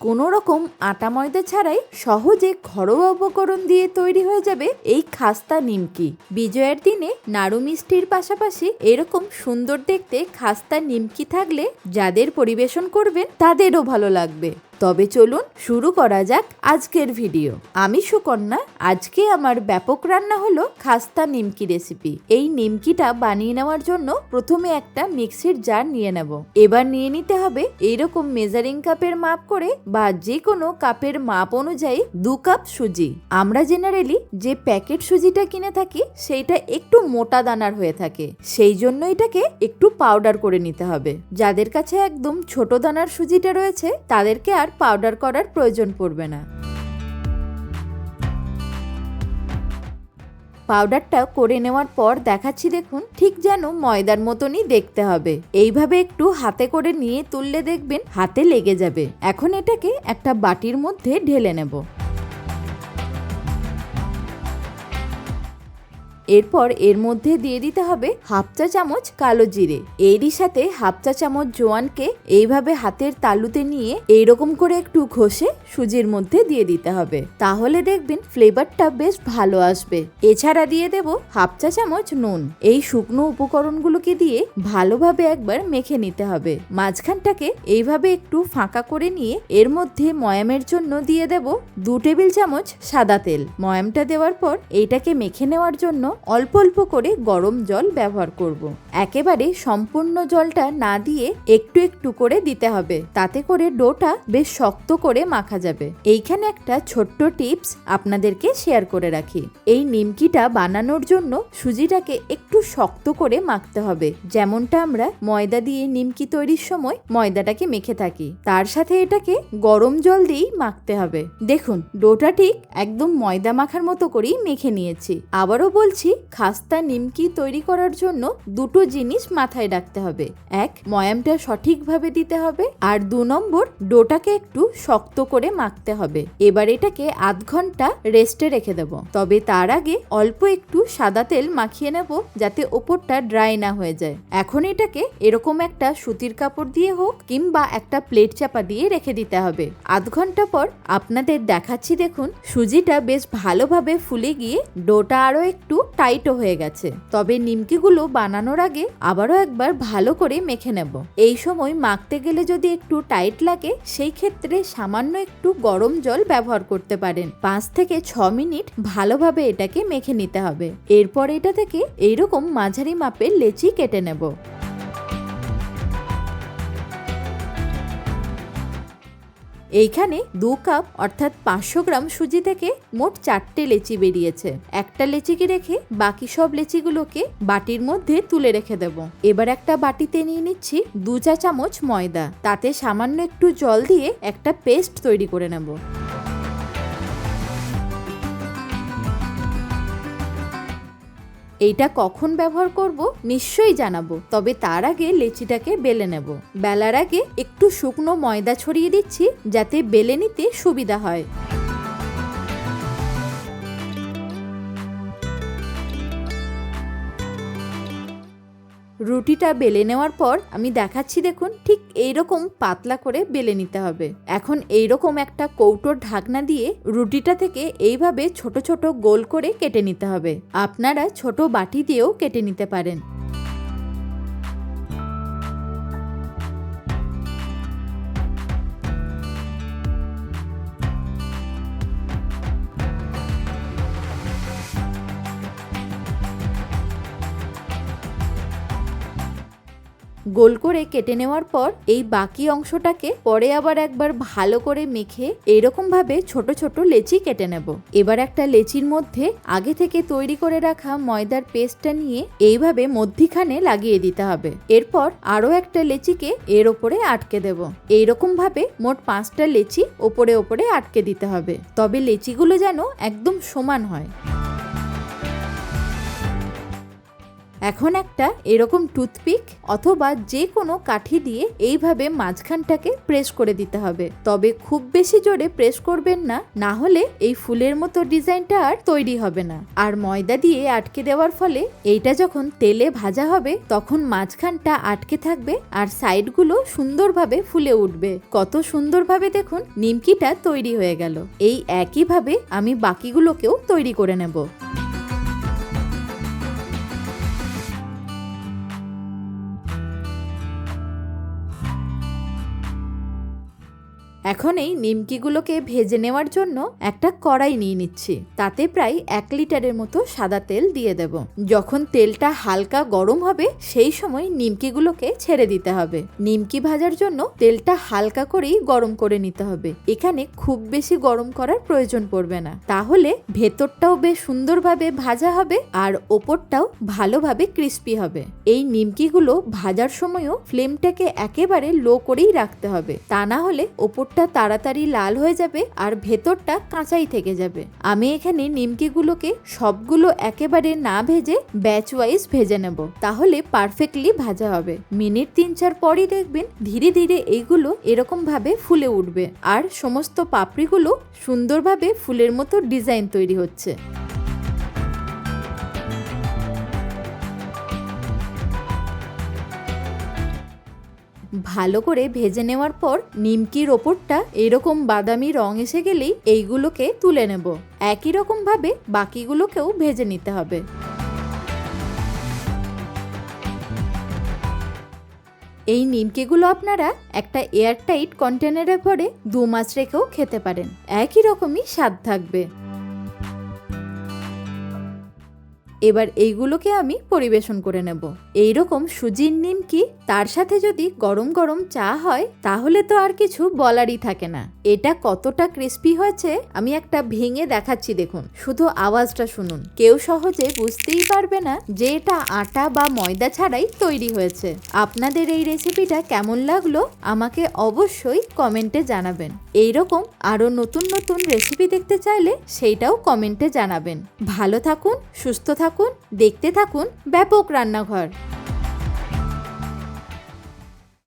কোনো রকম আটা ময়দা ছাড়াই সহজে ঘরোয়া উপকরণ দিয়ে তৈরি হয়ে যাবে এই খাস্তা নিমকি। বিজয়ের দিনে নাড়ু মিষ্টির পাশাপাশি এরকম সুন্দর দেখতে খাস্তা নিমকি থাকলে যাদের পরিবেশন করবেন, তাদেরও ভালো লাগবে। তবে চলুন শুরু করা যাক আজকের ভিডিও। আমি সুকন্যা, আজকে আমার ব্যাপক রান্না হলো খাস্তা নিমকি রেসিপি। এই নিমকিটা বানিয়ে নেওয়ার জন্য প্রথমে একটা মিক্সির জার নিয়ে নেব। এবার নিয়ে নিতে হবে এইরকম মেজারিং কাপের মাপ করে বা যে কোনো কাপের মাপ অনুযায়ী দু কাপ সুজি। আমরা জেনারেলি যে প্যাকেট সুজিটা কিনে থাকি, সেইটা একটু মোটা দানার হয়ে থাকে। সেই জন্য এটাকে একটু পাউডার করে নিতে হবে। যাদের কাছে একদম ছোট দানার সুজিটা রয়েছে, তাদেরকে আর পাউডার করার প্রয়োজন পড়বে না। পাউডারটা করে নেওয়ার পর দেখাচ্ছি দেখুন, ঠিক যেন ময়দার মতনই দেখতে হবে। এইভাবে একটু হাতে করে নিয়ে তুললে দেখবেন হাতে লেগে যাবে। এখন এটাকে একটা বাটির মধ্যে ঢেলে নেব। এরপর এর মধ্যে দিয়ে দিতে হবে হাফ চা চামচ কালো জিরে। এরই সাথে হাফ চা চামচ জোয়ানকে এইভাবে হাতের তালুতে নিয়ে এইরকম করে একটু ঘষে সুজির মধ্যে দিয়ে দিতে হবে। তাহলে দেখবেন ফ্লেভারটা বেশ ভালো আসবে। এছাড়া দিয়ে দেব হাফ চা চামচ নুন। এই শুকনো উপকরণগুলোকে দিয়ে ভালোভাবে একবার মেখে নিতে হবে। মাঝখানটাকে এইভাবে একটু ফাঁকা করে নিয়ে এর মধ্যে ময়ামের জন্য দিয়ে দেব দু টেবিল চামচ সাদা তেল। ময়ামটা দেওয়ার পর এইটাকে মেখে নেওয়ার জন্য অল্প অল্প করে গরম জল ব্যবহার করব। একেবারে সম্পূর্ণ জলটা না দিয়ে একটু একটু করে দিতে হবে। তাতে করে ডোটা বেশ শক্ত করে মাখা যাবে। এইখানে একটা ছোট্ট টিপস আপনাদেরকে শেয়ার করে রাখি। এই নিমকিটা বানানোর জন্য সুজিটাকে একটু শক্ত করে মাখতে হবে। যেমনটা আমরা ময়দা দিয়ে নিমকি তৈরির সময় ময়দাটাকে মেখে থাকি। তার সাথে এটাকে গরম জল দিয়েই মাখতে হবে। দেখুন, ডোটা ঠিক একদম ময়দা মাখার মতো করেই মেখে নিয়েছি। আবারও বলছি খাস্তা, নিমকি তৈরি করার জন্য দুটো জিনিস মাথায় রাখতে হবে। এক, ময়ামটা সঠিকভাবে দিতে হবে। আর দু নম্বর, ডোটাকে একটু শক্ত করে মাখতে হবে। এবার এটাকে আধ ঘণ্টা রেস্টে রেখে দেব। তবে তার আগে অল্প একটু সাদা তেল মাখিয়ে নেব যাতে ওপরটা ড্রাই না হয়ে যায়। এখন এটাকে এরকম একটা সুতির কাপড় দিয়ে হোক কিংবা একটা প্লেট চাপা দিয়ে রেখে দিতে হবে। আধ ঘণ্টা পর আপনাদের দেখাচ্ছি দেখুন, সুজিটা বেশ ভালোভাবে ফুলে গিয়ে ডোটা আরও একটু টাইটও হয়ে গেছে। তবে নিমকিগুলো বানানোর আগে আবারও একবার ভালো করে মেখে নেব। এই সময় মাখতে গেলে যদি একটু টাইট লাগে, সেই ক্ষেত্রে সামান্য একটু গরম জল ব্যবহার করতে পারেন। পাঁচ থেকে ছ মিনিট ভালোভাবে এটাকে মেখে নিতে হবে। এরপর এটা থেকে এইরকম মাঝারি মাপের লেচি কেটে নেব। এইখানে দু কাপ অর্থাৎ পাঁচশো গ্রাম সুজি থেকে মোট চারটে লেচি বেরিয়েছে। একটা লেচিকে রেখে বাকি সব লেচিগুলোকে বাটির মধ্যে তুলে রেখে দেব। এবার একটা বাটিতে নিয়ে নিচ্ছি দু চা চামচ ময়দা। তাতে সামান্য একটু জল দিয়ে একটা পেস্ট তৈরি করে নেব। এইটা কখন ব্যবহার করব নিশ্চয়ই জানাব, তবে তার আগে লেচিটাকে বেলে নেব। বেলার আগে একটু শুকনো ময়দা ছড়িয়ে দিচ্ছি, যাতে বেলে নিতে সুবিধা হয়। রুটিটা বেলে নেওয়ার পর আমি দেখাচ্ছি দেখুন, ঠিক এইরকম পাতলা করে বেলে নিতে হবে। এখন এইরকম একটা কৌটোর ঢাকনা দিয়ে রুটিটা থেকে এইভাবে ছোট ছোট গোল করে কেটে নিতে হবে। আপনারা ছোট বাটি দিয়েও কেটে নিতে পারেন। গোল করে কেটে নেওয়ার পর এই বাকি অংশটাকে পরে আবার একবার ভালো করে মেখে এইরকম ভাবে ছোট ছোট লেচি কেটে নেব। এবার একটা লেচির মধ্যে আগে থেকে তৈরি করে রাখা ময়দার পেস্টটা নিয়ে এইভাবে মধ্যিখানে লাগিয়ে দিতে হবে। এরপর আরও একটা লেচিকে এর ওপরে আটকে দেব। এইরকম ভাবে মোট পাঁচটা লেচি ওপরে ওপরে আটকে দিতে হবে। তবে লেচিগুলো যেন একদম সমান হয়। এখন একটা এরকম টুথপিক অথবা যে কোনো কাঠি দিয়ে এইভাবে মাঝখানটাকে প্রেস করে দিতে হবে। তবে খুব বেশি জোরে প্রেস করবেন না না হলে এই ফুলের মতো ডিজাইনটা আর তৈরি হবে না। আর ময়দা দিয়ে আটকে দেওয়ার ফলে এইটা যখন তেলে ভাজা হবে, তখন মাঝখানটা আটকে থাকবে আর সাইডগুলো সুন্দরভাবে ফুলে উঠবে। কত সুন্দরভাবে দেখুন, নিমকিটা তৈরি হয়ে গেল। এই একইভাবে আমি বাকিগুলোকেও তৈরি করে নেব। এখন এই নিমকিগুলোকে ভেজে নেওয়ার জন্য একটা কড়াই নিয়ে নিচ্ছি। তাতে প্রায় এক লিটারের মতো সাদা তেল দিয়ে দেব। যখন তেলটা হালকা গরম হবে, সেই সময় নিমকিগুলোকে ছেড়ে দিতে হবে। নিমকি ভাজার জন্য তেলটা হালকা করেই গরম করে নিতে হবে। এখানে খুব বেশি গরম করার প্রয়োজন পড়বে না। তাহলে ভেতরটাও বেশ সুন্দরভাবে ভাজা হবে আর ওপরটাও ভালোভাবে ক্রিস্পি হবে। এই নিমকিগুলো ভাজার সময়ও ফ্লেমটাকে একেবারে লো করেই রাখতে হবে। তা না হলে ওপরটা তাড়াতাড়ি লাল হয়ে যাবে আর ভেতরটা কাঁচাই থেকে যাবে। আমি এখানে নিমকিগুলোকে সবগুলো একেবারে না ভেজে ব্যাচ ওয়াইজ ভেজে নেব। তাহলে পারফেক্টলি ভাজা হবে। মিনিট তিন চার পরই দেখবেন ধীরে ধীরে এইগুলো এরকম ভাবে ফুলে উঠবে। আর সমস্ত পাপড়িগুলো সুন্দরভাবে ফুলের মতো ডিজাইন তৈরি হচ্ছে। ভালো করে ভেজে নেওয়ার পর নিমকির ওপরটা এরকম বাদামি রং এসে গেলেই এইগুলোকে তুলে নেব। একই রকম ভাবে বাকিগুলোকেও ভেজে নিতে হবে। এই নিমকিগুলো আপনারা একটা এয়ারটাইট কন্টেনারে ভরে দু মাস রেখেও খেতে পারেন। একই রকমই স্বাদ থাকবে। এবার এইগুলোকে আমি পরিবেশন করে নেব। এই রকম সুজির নিমকি তার সাথে যদি গরম গরম চা হয়, তাহলে তো আর কিছু বলারই থাকে না। এটা কতটা ক্রিস্পি হয়েছে, আমি একটা ভেঙে দেখাচ্ছি দেখুন। শুধু আওয়াজটা শুনুন। কেউ সহজে বুঝতেই পারবে না যে এটা আটা বা ময়দা ছাড়াই তৈরি হয়েছে। আপনাদের এই রেসিপিটা কেমন লাগল, আমাকে অবশ্যই কমেন্টে জানাবেন। এই রকম আরও নতুন নতুন রেসিপি দেখতে চাইলে, সেইটাও কমেন্টে জানাবেন। ভালো থাকুন, সুস্থ থাকুন দেখতে থাকুন ব্যাপক রান্নাঘর।